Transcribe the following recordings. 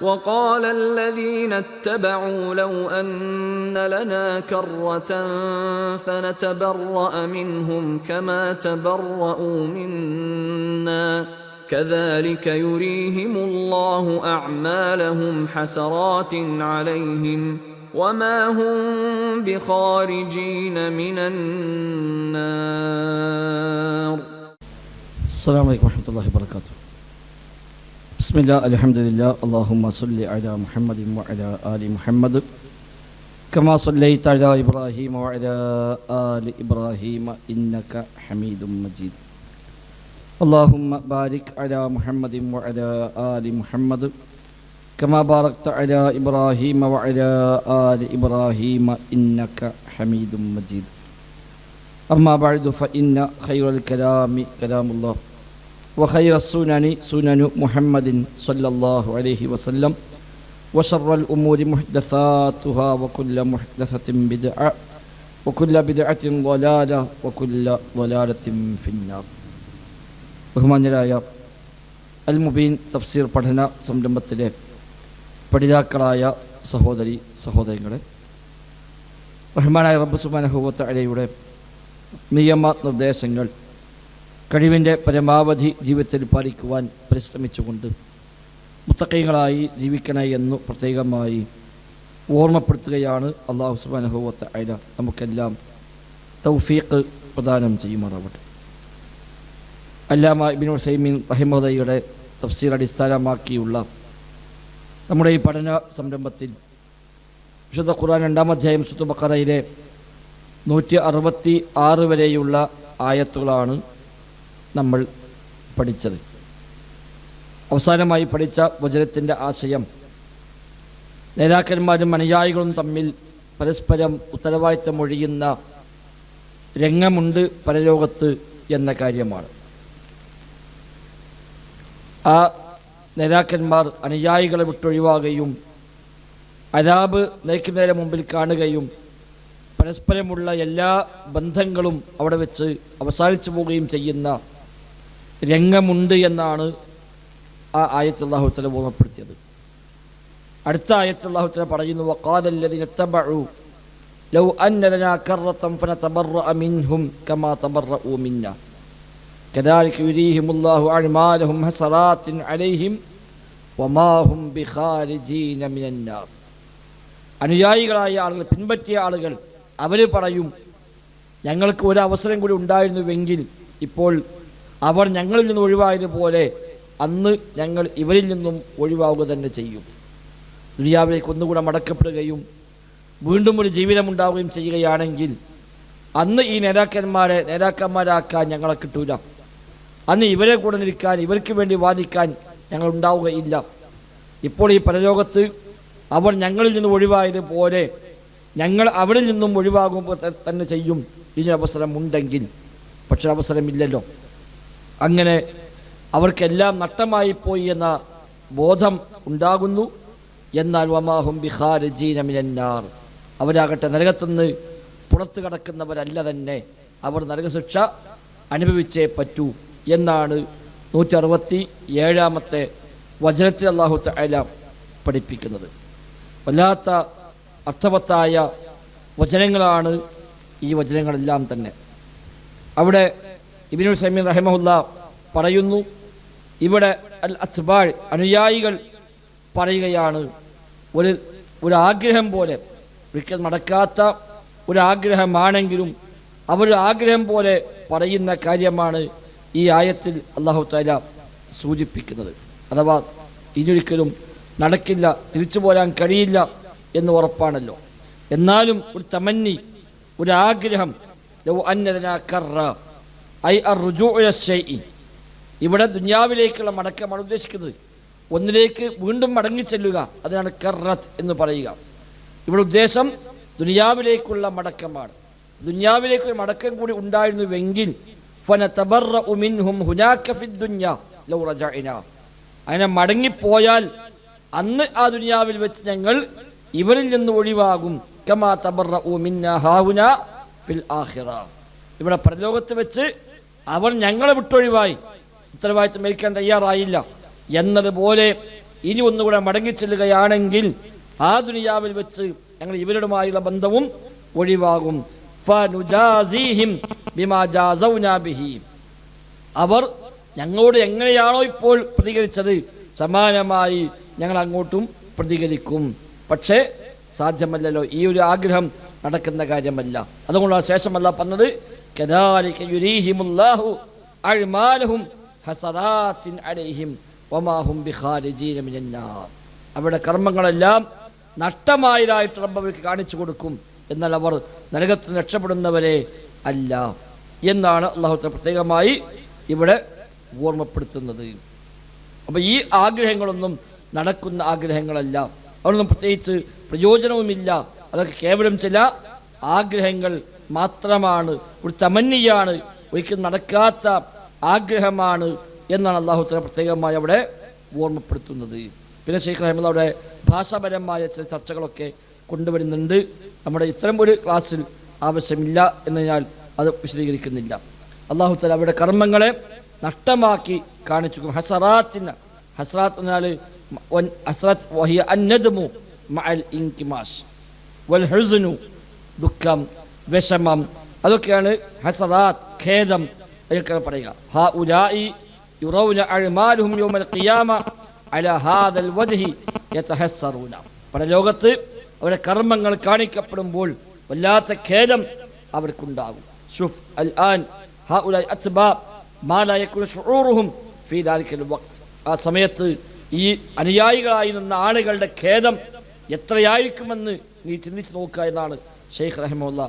وقال الذين اتبعوا لو أن لنا كرة فنتبرأ منهم كما تبرأوا منا. كذلك يريهم الله أعمالهم حسرات عليهم وما هم بخارجين من النار. السلام عليكم ورحمة الله وبركاته. بسم الله الحمد لله اللهم صل على محمد وعلى آل محمد كما صليت على إبراهيم وعلى آل إبراهيم إنك حميد مجيد اللهم بارك على محمد وعلى آل محمد كما باركت على إبراهيم وعلى آل إبراهيم إنك حميد مجيد أما بعد فإن خير الكلام كلام الله وخير السنن سنن محمد صلى الله عليه وسلم وشر الأمور محدثاتها وكل محدثة بدعة وكل بدعة ضلالة وكل ضلالة في النار ബഹുമാന്യരായ അൽ മുബീൻ തഫ്സീർ പഠന സംരംഭത്തിലെ പഠിതാക്കളായ സഹോദരി സഹോദരങ്ങളെ റഹ്മാനായ റബ്ബ് സുബാനഹുവത്ത അലയുടെ നിയമ നിർദ്ദേശങ്ങൾ കഴിവിന്റെ പരമാവധി ജീവിതത്തിൽ പാലിക്കുവാൻ പരിശ്രമിച്ചുകൊണ്ട് മുത്തക്കൈകളായി ജീവിക്കണേ എന്ന് പ്രത്യേകമായി ഓർമ്മപ്പെടുത്തുകയാണ് അള്ളാഹു സുബാനഹുവത്ത അയല നമുക്കെല്ലാം തൗഫീഖ് പ്രദാനം ചെയ്യുമാറാവട്ടെ. അല്ലാമ ഇബിൻ സൈമീൻ റഹിമദയുടെ തഫ്സീർ അടിസ്ഥാനമാക്കിയുള്ള നമ്മുടെ ഈ പഠന സംരംഭത്തിൽ വിശുദ്ധ ഖുർആൻ രണ്ടാം അധ്യായം സുത്തുബക്കറയിലെ നൂറ്റി അറുപത്തി ആറ് വരെയുള്ള ആയത്തുകളാണ് നമ്മൾ പഠിച്ചത്. അവസാനമായി പഠിച്ച വചനത്തിന്റെ ആശയം നേതാക്കന്മാരും അനുയായികളും തമ്മിൽ പരസ്പരം ഉത്തരവാദിത്തം ഒഴിയുന്ന രംഗമുണ്ട് പരലോകത്ത് എന്ന കാര്യമാണ്. ആ നേതാക്കന്മാർ അനുയായികളെ വിട്ടൊഴിവാകുകയും അരാബ് നയിക്കുന്നതിന് മുമ്പിൽ കാണുകയും പരസ്പരമുള്ള എല്ലാ ബന്ധങ്ങളും അവിടെ വെച്ച് അവസാനിച്ചു പോവുകയും ചെയ്യുന്ന രംഗമുണ്ട് എന്നാണ് ആ ആയത്ത് അള്ളാഹുത്തല ഓർമ്മപ്പെടുത്തിയത് അടുത്ത ആയത്ത് അള്ളാഹുത്തല പറയുന്നു വക്കാതല്ലതിനെത്തബഴു ലൗ അന്നലനാ കറത്തം ഫനതബറഅ മിൻഹും കമാ തബറഉ മിന്ന كذلك يريهم الله أعمالهم حسرات عليهم وما هم بخارجين من النار അനുയായികളായ ആളുകൾ പിൻപറ്റിയ ആളുകൾ അവർ പറയും ഞങ്ങൾക്ക് ഒരു അവസരം കൂടി ഉണ്ടായിരുന്നുവെങ്കിൽ ഇപ്പോൾ അവർ ഞങ്ങളിൽ നിന്ന് ഒഴിവായതുപോലെ അന്ന് ഞങ്ങൾ ഇവരിൽ നിന്നും ഒഴിവാവുക തന്നെ ചെയ്യും. ദുനിയാവിലേക്ക് ഒന്നുകൂടെ മടക്കപ്പെടുകയും വീണ്ടും ഒരു ജീവിതം ഉണ്ടാവുകയും ചെയ്യുകയാണെങ്കിൽ അന്ന് ഈ നേതാക്കന്മാരെ നേതാക്കന്മാരാക്കാൻ ഞങ്ങളെ കിട്ടൂല. അന്ന് ഇവരെ കൂടെ നിൽക്കാൻ ഇവർക്ക് വേണ്ടി വാദിക്കാൻ ഞങ്ങൾ ഉണ്ടാവുകയില്ല. ഇപ്പോൾ ഈ പരലോകത്ത് അവർ ഞങ്ങളിൽ നിന്ന് ഒഴിവായതുപോലെ ഞങ്ങൾ അവരിൽ നിന്നും ഒഴിവാകുമ്പോൾ തന്നെ ചെയ്യും. ഉണ്ടെങ്കിൽ പക്ഷെ അവസരമില്ലല്ലോ. അങ്ങനെ അവർക്കെല്ലാം നഷ്ടമായി പോയി എന്ന ബോധം ഉണ്ടാകുന്നു. എന്നാൽ വമാഹും ബിഹാർ ജീനമിനാർ അവരാകട്ടെ നരകത്തുനിന്ന് പുറത്തു കടക്കുന്നവരല്ല തന്നെ. അവർ നരകശിക്ഷ അനുഭവിച്ചേ പറ്റൂ എന്നാണ് നൂറ്റി അറുപത്തി ഏഴാമത്തെ വചനത്തിൽ അള്ളാഹു തല പഠിപ്പിക്കുന്നത്. വല്ലാത്ത അർത്ഥവത്തായ വചനങ്ങളാണ് ഈ വചനങ്ങളെല്ലാം തന്നെ. അവിടെ ഇബിനുൽ സമീൻ റഹിമഹുല്ല പറയുന്നു. ഇവിടെ അൽ അത്ബാൾ അനുയായികൾ പറയുകയാണ് ഒരു ഒരു ആഗ്രഹം പോലെ ഒരിക്കൽ നടക്കാത്ത ഒരു ആഗ്രഹമാണെങ്കിലും അവർ ആഗ്രഹം പോലെ പറയുന്ന കാര്യമാണ് ഈ ആയത്തിൽ അള്ളാഹു താല സൂചിപ്പിക്കുന്നത്. അഥവാ ഇനിയൊരിക്കലും നടക്കില്ല തിരിച്ചു പോരാൻ കഴിയില്ല എന്ന് ഉറപ്പാണല്ലോ. എന്നാലും ഒരു തമന്നി ഒരു ആഗ്രഹം കറ ഐ അർ റുജു ഇവിടെ ദുന്യാവിലേക്കുള്ള മടക്കമാണ് ഉദ്ദേശിക്കുന്നത്. ഒന്നിലേക്ക് വീണ്ടും മടങ്ങിച്ചെല്ലുക അതിനാണ് കറത്ത് എന്ന് പറയുക. ഇവിടെ ഉദ്ദേശം ദുനിയാവിലേക്കുള്ള മടക്കമാണ്. ദുനിയാവിലേക്ക് ഒരു മടക്കം കൂടി ഉണ്ടായിരുന്നുവെങ്കിൽ അങ്ങനെ മടങ്ങിപ്പോയാൽ അന്ന് ആ ദുനിയാവിൽ വെച്ച് ഞങ്ങൾ ഇവരിൽ നിന്ന് ഒഴിവാകും. കമാ ഫിൽ ആഹിറ ഇവിടെ പരലോകത്ത് വെച്ച് അവർ ഞങ്ങളെ വിട്ടൊഴിവായി. ഉത്തരവാദിത്തം ഏൽക്കാൻ തയ്യാറായില്ല. എന്നതുപോലെ ഇനി ഒന്നുകൂടെ മടങ്ങിച്ചെല്ലുകയാണെങ്കിൽ ആ ദുനിയാവിൽ വെച്ച് ഞങ്ങൾ ഇവരുമായുള്ള ബന്ധവും ഒഴിവാകും. അവർ ഞങ്ങളോട് എങ്ങനെയാണോ ഇപ്പോൾ പ്രതികരിച്ചത് സമാനമായി ഞങ്ങൾ അങ്ങോട്ടും പ്രതികരിക്കും. പക്ഷേ സാധ്യമല്ലല്ലോ ഈ ഒരു ആഗ്രഹം നടക്കുന്ന കാര്യമല്ല. അതുകൊണ്ടാണ് ശേഷമല്ല പറഞ്ഞത് കദാലിക യുരീഹിമുല്ലാഹു അഴ്മാലഹും ഹസറാത്തിൻ അലൈഹിം വമാഹും ബിഖാരിജീന النار. അവരുടെ കർമ്മങ്ങളെല്ലാം നഷ്ടമായതായിട്ട് റബ്ബ് കാണിച്ചു കൊടുക്കും. എന്നാൽ അവർ നരകത്തിൽ രക്ഷപ്പെടുന്നവരെ അല്ല എന്നാണ് അള്ളാഹു പ്രത്യേകമായി ഇവിടെ ഓർമ്മപ്പെടുത്തുന്നത്. അപ്പോൾ ഈ ആഗ്രഹങ്ങളൊന്നും നടക്കുന്ന ആഗ്രഹങ്ങളല്ല. അവരൊന്നും പ്രത്യേകിച്ച് പ്രയോജനവുമില്ല. അതൊക്കെ കേവലം ചില ആഗ്രഹങ്ങൾ മാത്രമാണ് ഒരു തമന്നിയാണ് ഒരിക്കലും നടക്കാത്ത ആഗ്രഹമാണ് എന്നാണ് അള്ളാഹു തആല പ്രത്യേകമായി അവിടെ ഓർമ്മപ്പെടുത്തുന്നത്. പിന്നെ ഷെയ്ഖ് റഹ്മദ് അവിടെ ഭാഷാപരമായ ചില ചർച്ചകളൊക്കെ കൊണ്ടുവരുന്നുണ്ട്. നമ്മുടെ ഇത്തരം ഒരു ക്ലാസ്സിൽ ആവശ്യമില്ല എന്നതിനാൽ അത് വിശദീകരിക്കുന്നില്ല. അള്ളാഹു തആല അവരുടെ കർമ്മങ്ങളെ നഷ്ടമാക്കി കാണിച്ചു ഹസറാത്തിന് ഹസറാത്ത് എന്നാൽ ഹസറത്ത് വഹിയ അന്നദമു മഅൽ ഇൻകിമാഷ് വൽ ഹുസ്നു ദുഃഖം വിഷമം. അതൊക്കെയാണ് ഹസറാത്ത് ഖേദം എന്നൊക്കെയാണ് പറയുക. ഹാ ഉലായി യുറൗന അഴ്മാലുഹും യൗമൽ ഖിയാമ അല ഹാദൽ വജ്ഹി യതഹസ്സറൂന. പരലോകത്ത് അവരുടെ കർമ്മങ്ങൾ കാണിക്കപ്പെടുമ്പോൾ വല്ലാത്ത ഖേദം അവർക്കുണ്ടാകും. ഷുഫ് അൽ ആൻ ഹാ ഉലായി അത്ബാ മാല യക്കുന ഷുഊറുഹും ഫീ ദാലിക്കൽ വഖ്ത്. ആ സമയത്ത് ഈ അനുയായികളായി നിന്ന ആളുകളുടെ ഖേദം എത്രയായിരിക്കുമെന്ന് നീ ചിന്തിച്ചു നോക്കുക എന്നാണ് ഷെയ്ഖ് റഹ്മുല്ല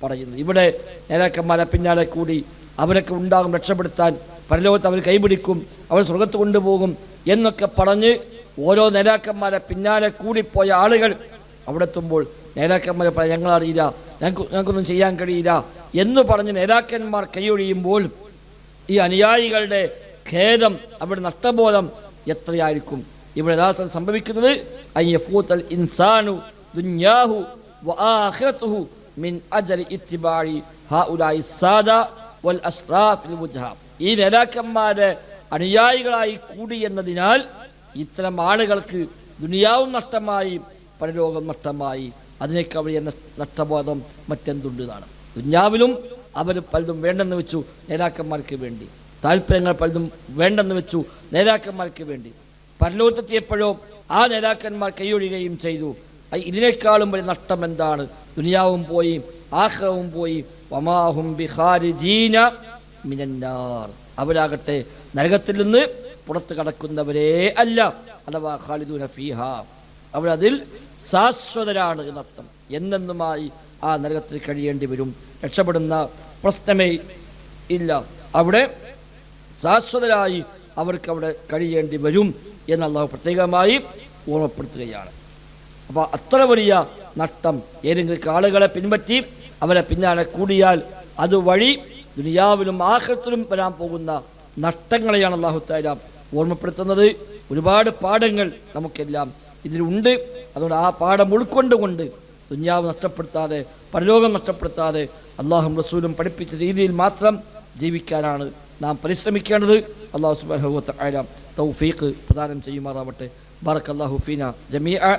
പറയുന്നത് ഇവിടെ നേതാക്കന്മാരെ പിന്നാലെ കൂടി അവരൊക്കെ ഉണ്ടാകും രക്ഷപ്പെടുത്താൻ പരലോകത്ത് അവർ കൈപിടിക്കും അവർ സ്വർഗത്ത് കൊണ്ടുപോകും എന്നൊക്കെ പറഞ്ഞ് ഓരോ നേതാക്കന്മാരെ പിന്നാലെ കൂടിപ്പോയ ആളുകൾ അവിടെ എത്തുമ്പോൾ നേതാക്കന്മാരെ പറയാം ഞങ്ങളറിയില്ല ഞങ്ങൾക്ക് ഞങ്ങൾക്കൊന്നും ചെയ്യാൻ കഴിയില്ല എന്ന് പറഞ്ഞ് നേതാക്കന്മാർ കൈയൊഴിയുമ്പോൾ ഈ അനുയായികളുടെ ഖേദം അവരുടെ നഷ്ടബോധം എത്രയായിരിക്കും? ഇവിടെ യഥാർത്ഥം സംഭവിക്കുന്നത് അയ്യഫൂത്തൽ ഇൻസാനു ദുന്യാഹു വആഖിറതുഹു മിൻ അജലി ഇത്തിബാഴി ഹഉലായി സാദ വൽ അസ്റാഫിൽ വുജ്ഹ. ഈ നേതാക്കന്മാരെ അനുയായികളായി കൂടി എന്നതിനാൽ ഇത്തരം ആളുകൾക്ക് ദുനിയാവും നഷ്ടമായി പരലോകം നഷ്ടമായി. അതിനേക്കാൾ വലിയ നഷ്- നഷ്ടബോധം മറ്റെന്തുണ്ട് ദുന്യാവിലും അവർ പലതും വേണ്ടെന്ന് വെച്ചു നേതാക്കന്മാർക്ക് വേണ്ടി. താല്പര്യങ്ങൾ പലതും വേണ്ടെന്ന് വെച്ചു നേതാക്കന്മാർക്ക് വേണ്ടി. പരലോകത്തെത്തിയപ്പോഴോ ആ നേതാക്കന്മാർ കൈയൊഴിയുകയും ചെയ്തു. ഇതിനേക്കാളും വലിയ നഷ്ടം എന്താണ്? ദുനിയാവും പോയി ആഹ്റവും പോയി. വമാഹും ബിഹാരിജീന മിനന്നാർ. അവരാകട്ടെ നരകത്തിൽ നിന്ന് പുറത്ത് കടക്കുന്നവരേ അല്ല അഥവാ ഖാലിദൂന ഫീഹ. അവരതിൽ ശാശ്വതരാണ് എന്നർത്ഥം. എന്നെന്നുമായി ആ നരകത്തിൽ കഴിയേണ്ടി വരും. രക്ഷപ്പെടുന്ന പ്രശ്നമേ ഇല്ല. അവിടെ ശാശ്വതരായി അവർക്ക് അവിടെ കഴിയേണ്ടി വരും എന്ന് അള്ളാഹു പ്രത്യേകമായി ഓർമ്മപ്പെടുത്തുകയാണ്. അപ്പോൾ അത്ര വലിയ നഷ്ടം. ഏതെങ്കിലും ആളുകളെ പിൻപറ്റി അവരെ പിന്നാലെ കൂടിയാൽ അതുവഴി ദുനിയാവിലും ആഹൃത്തിലും വരാൻ പോകുന്ന നഷ്ടങ്ങളെയാണ് അള്ളാഹുത്തായ ഓർമ്മപ്പെടുത്തുന്നത്. ഒരുപാട് പാഠങ്ങൾ നമുക്കെല്ലാം ഇതിലുണ്ട്. അതുകൊണ്ട് ആ പാഠം ഉൾക്കൊണ്ടുകൊണ്ട് ദുനിയാവ് നഷ്ടപ്പെടുത്താതെ പരലോകം നഷ്ടപ്പെടുത്താതെ അള്ളാഹും റസൂലും പഠിപ്പിച്ച രീതിയിൽ മാത്രം ജീവിക്കാനാണ് നാം പരിശ്രമിക്കേണ്ടത്. അള്ളാഹു സുബാൻ തൗഫീഖ് പ്രദാനം ചെയ്യുമാറാവട്ടെ. ബാറക് അള്ളാഹു ഫീന ജമീഅ.